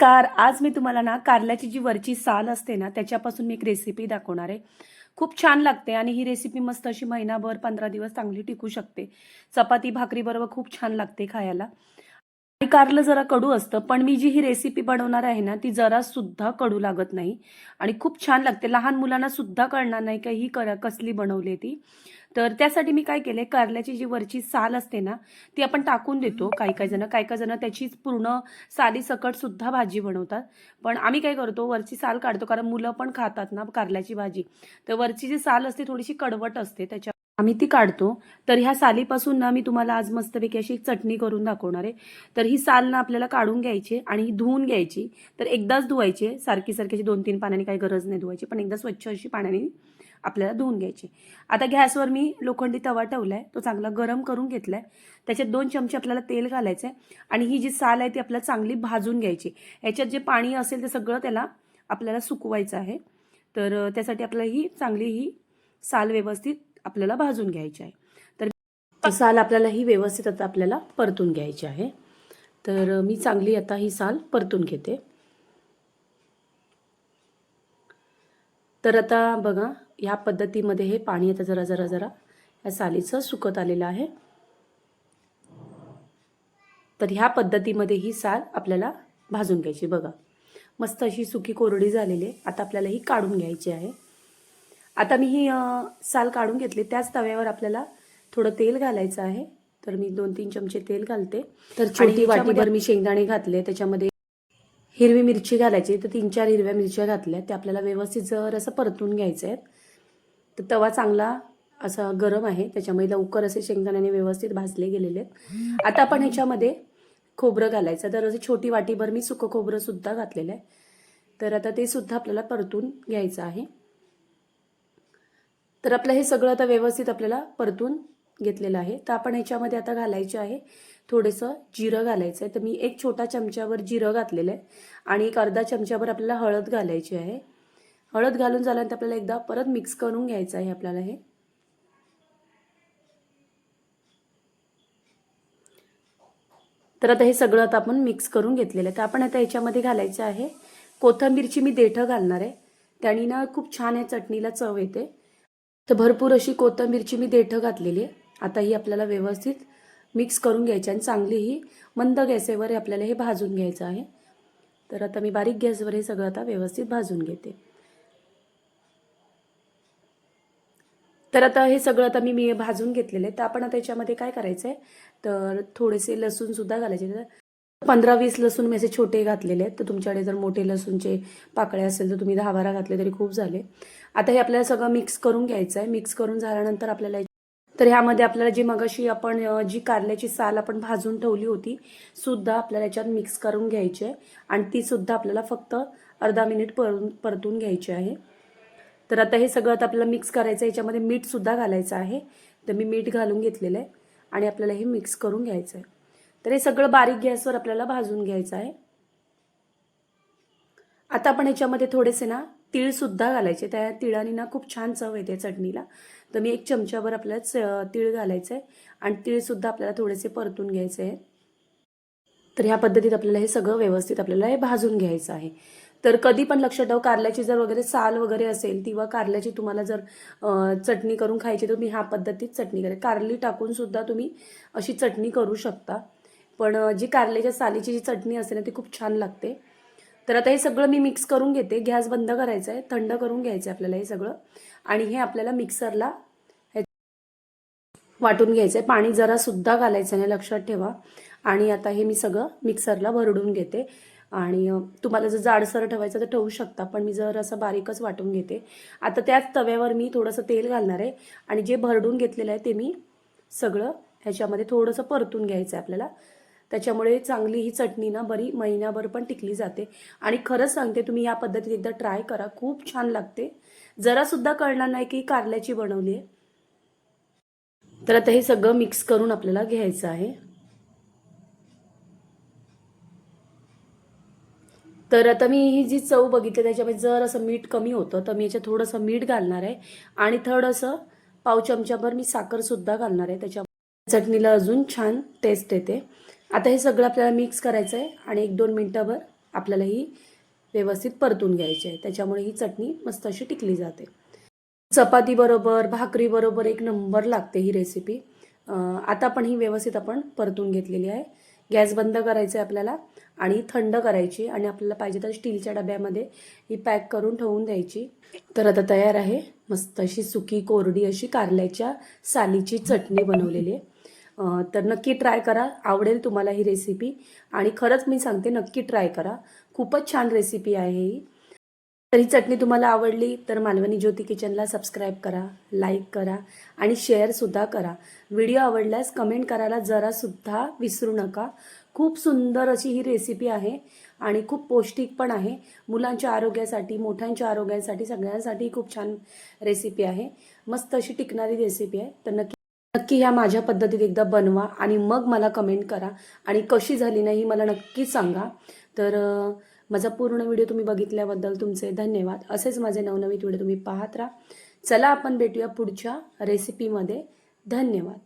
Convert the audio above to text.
नमस्कार. आज मी तुम्हाला ना कारल्याची जी वरची साल असते ना त्याच्यापासून मी एक रेसिपी दाखवणार आहे. खूप छान लागते आणि ही रेसिपी मस्त अशी महिनाभर पंधरा दिवस चांगली टिकू शकते. चपाती भाकरी बरोबर खूप छान लागते खायला. आणि कारलं जरा कडू असतं पण मी जी ही रेसिपी बनवणार आहे ना ती जरा सुद्धा कडू लागत नाही. आणि खूप छान लागते. लहान मुलांना सुद्धा कळणार नाही का ही कर कसली बनवली ती. तर त्यासाठी मी काय केले कारल्याची जी वरची साल असते ना ती आपण टाकून देतो. काही काही जण काही काही जण त्याचीच पूर्ण साली सकट सुद्धा भाजी बनवतात. पण आम्ही काय करतो वरची साल काढतो कारण मुलं पण खातात ना कारल्याची भाजी. तर वरची जी साल असते थोडीशी कडवट असते त्याच्या आम्ही ती काढतो. तर ह्या सालीपासून ना मी तुम्हाला आज मस्तपैकी अशी चटणी करून दाखवणार आहे. तर ही साल ना आपल्याला काढून घ्यायची आणि ही धुवून घ्यायची. तर एकदाच धुवायची सारखी सारखी दोन तीन पाण्याने काही गरज नाही धुवायची पण एकदा स्वच्छ अशी पाण्याने आपल्याला धुवून घ्यायची. आता गॅसवर मी लोखंडी तवा ठेवलाय तो चांगला गरम करून घेतलाय. त्याच्यात दोन चमचे आपल्याला तेल घालायचं आहे आणि ही जी साल आहे ती आपल्याला चांगली भाजून घ्यायची. ह्याच्यात जे पाणी असेल ते सगळं त्याला आपल्याला सुकवायचं आहे. तर त्यासाठी आपल्याला ही चांगली ही साल व्यवस्थित आपल्याला भाजून घ्यायची आहे. तर साल आपल्याला ही व्यवस्थित आता आपल्याला परतून घ्यायची आहे. तर मी चांगली आता ही साल परतून घेते. तर आता बघा ह्या पद्धतीमध्ये हे पाणी आता जरा जरा जरा. या सालीचं सुकत आलेलं आहे. तर ह्या पद्धतीमध्ये ही साल आपल्याला भाजून घ्यायची बघा. मस्त अशी सुकी कोरडी झालेली आहे. आता आपल्याला ही काढून घ्यायची आहे. आता मी ही साल काढून घेतली. त्याच तव्यावर आपल्याला थोडं तेल घालायचं आहे. तर मी दोन तीन चमचे तेल घालते. तर छोटी वाटीभर मी शेंगदाणे घातले. त्याच्यामध्ये हिरवी मिरची घालायची. तर तीन चार हिरव्या मिरच्या घातल्या. त्या आपल्याला व्यवस्थित जर असं परतून घ्यायचं आहे तर तवा चांगला असा गरम आहे. त्याच्यामुळे लवकर असे शेंगदाण्याने व्यवस्थित भाजले गेलेले आहेत. आता आपण ह्याच्यामध्ये खोबरं घालायचं. तर अशी छोटी वाटीभर मी सुकं खोबरंसुद्धा घातलेलं आहे. तर आता ते सुद्धा आपल्याला परतून घ्यायचं आहे. तर आपलं हे सगळं आता व्यवस्थित आपल्याला परतून घेतलेलं आहे. तर आपण ह्याच्यामध्ये आता घालायचे आहे थोडंसं जिरं घालायचं आहे. तर मी एक छोटा चमच्यावर जिरं घातलेलं आहे. आणि एक अर्धा चमच्यावर आपल्याला हळद घालायची आहे. हळद घालून झाल्यानंतर आपल्याला एकदा परत मिक्स करून घ्यायचं आहे आपल्याला हे. तर आता हे सगळं आता आपण मिक्स करून घेतलेलं आहे. तर आपण आता याच्यामध्ये घालायचं आहे. कोथंबीरची मी देठं घालणार आहे. त्यानी ना खूप छान आहे चटणीला चव येते. तर भरपूर अशी कोथंबीरची मी देठं घातलेली आहे. आता ही आपल्याला व्यवस्थित मिक्स करून घ्यायची आणि चांगली ही मंद गॅसेवर आपल्याला हे भाजून घ्यायचं आहे. तर आता मी बारीक गॅसवर हे सगळं आता व्यवस्थित भाजून घेते. तर आता हे सगळं आता मी मी भाजून घेतलेलं आहे. तर आपण आता याच्यामध्ये काय करायचं आहे तर थोडेसे लसूण सुद्धा घालायचे. तर पंधरा वीस लसूण मी असे छोटे घातलेले आहेत. तर तुमच्याकडे जर मोठे लसूणचे पाकळे असेल तर तुम्ही दहा बारा घातले तरी खूप झाले. आता हे आपल्याला सगळं मिक्स करून घ्यायचं आहे मिक्स करून झाल्यानंतर आपल्याला तर ह्यामध्ये आपल्याला जी मगाशी आपण जी कारल्याची साल आपण भाजून ठेवली होती सुद्धा आपल्याला याच्यात मिक्स करून घ्यायची आहे. आणि ती सुद्धा आपल्याला फक्त अर्धा मिनिट परतून परतून घ्यायची आहे. तर आता हे सगळं आता आपल्याला मिक्स करायचं आहे. याच्यामध्ये मीठसुद्धा घालायचं आहे. तर मी मीठ घालून घेतलेलं आहे. आणि आपल्याला हे मिक्स करून घ्यायचं आहे. तर हे सगळं बारीक गॅसवर आपल्याला भाजून घ्यायचं आहे. आता आपण याच्यामध्ये थोडेसे ना तिळसुद्धा घालायचे. त्या तिळाने ना खूप छान चव येते चटणीला. तर मी एक चमच्यावर आपल्याला च- तीळ घालायचं आहे. आणि तिळसुद्धा आपल्याला थोडेसे परतून घ्यायचे आहे तर ह्या पद्धतीत आपल्याला हे सगळं व्यवस्थित आपल्याला हे भाजून घ्यायचं आहे. तर कधी पण लक्षात ठेव कारल्याची जर वगैरे साल वगैरे असेल किंवा कारल्याची तुम्हाला जर चटणी करून खायची तर तुम्ही ह्या पद्धतीत चटणी करा कारली टाकून सुद्धा तुम्ही अशी चटणी करू शकता. पण जी कारल्याच्या सालीची जी चटणी असते ना ती खूप छान लागते. तर आता हे सगळं मी मिक्स करून घेते. गॅस बंद करायचा आहे थंड करून घ्यायचं आहे आपल्याला हे सगळं. आणि हे आपल्याला मिक्सरला वाटून घ्यायचं आहे. पाणी जरासुद्धा घालायचं नाही लक्षात ठेवा. आणि आता हे मी सगळं मिक्सरला भरडून घेते. आणि तुम्हाला जर जाडसर ठेवायचं तर ठेवू शकता पण मी जर असं बारीकच वाटून घेते. आता त्याच तव्यावर मी थोडंसं तेल घालणार आहे आणि जे भरडून घेतलेलं आहे ते मी सगळं ह्याच्यामध्ये थोडंसं परतून घ्यायचं आहे आपल्याला. त्याच्यामुळे चांगली ही चटणी ना बरी महिनाभर पण टिकली जाते. आणि खरंच सांगते तुम्ही या पद्धतीत एकदा ट्राय करा. खूप छान लागते. जरासुद्धा कळणार नाही की कारल्याची बनवली आहे. तर आता हे सगळं मिक्स करून आपल्याला घ्यायचं आहे. तर आता मी ही जी चव बघितली त्याच्यामध्ये जर असं मीठ कमी होतं तर मी याच्यात थोडंसं मीठ घालणार आहे. आणि थोडंसं पाव चमच्याभर मी साखरसुद्धा घालणार आहे. त्याच्या चटणीला अजून छान टेस्ट येते. आता हे सगळं आपल्याला मिक्स करायचं आहे आणि एक दोन मिनटाभर आपल्याला ही व्यवस्थित परतून घ्यायची आहे. त्याच्यामुळे ही चटणी मस्त अशी टिकली जाते. चपातीबरोबर भाकरीबरोबर एक नंबर लागते ही रेसिपी आता पण ही व्यवस्थित आपण परतून घेतलेली आहे. गॅस बंद करायचं आहे आपल्याला आणि थंड करायची आणि आपल्याला पाहिजे तर स्टीलच्या डब्यामध्ये ही पॅक करून ठेवून द्यायची. तर आता तयार आहे. मस्त अशी सुकी कोरडी अशी कारल्याच्या सालीची चटणी बनवलेली आहे. तर नक्की ट्राय करा. आवडेल तुम्हाला ही रेसिपी आणि खरंच मी सांगते नक्की ट्राय करा. खूपच छान रेसिपी आहे ही. तर ही चटणी तुम्हाला आवडली तर मालवणी ज्योती किचनला सबस्क्राईब करा लाईक करा आणि शेअरसुद्धा करा. व्हिडिओ आवडल्यास कमेंट करायला जरासुद्धा विसरू नका. खूप सुंदर अशी ही रेसिपी आहे आणि खूप पौष्टिक पण आहे. मुलांच्या आरोग्यासाठी मोठ्यांच्या आरोग्यासाठी सगळ्यांसाठी खूप छान रेसिपी आहे. मस्त अशी टिकणारी रेसिपी आहे. तर नक्की नक्की ह्या माझ्या पद्धतीत एकदा बनवा आणि मग मला कमेंट करा. आणि कशी झाली नाही मला नक्कीच सांगा. तर माझा पूर्ण व्हिडिओ तुम्ही बघितल्याबद्दल तुमचे धन्यवाद. असेच माझे नवनवीन व्हिडिओ तुम्ही पाहत राहा. चला आपण भेटूया पुढच्या रेसिपीमध्ये धन्यवाद.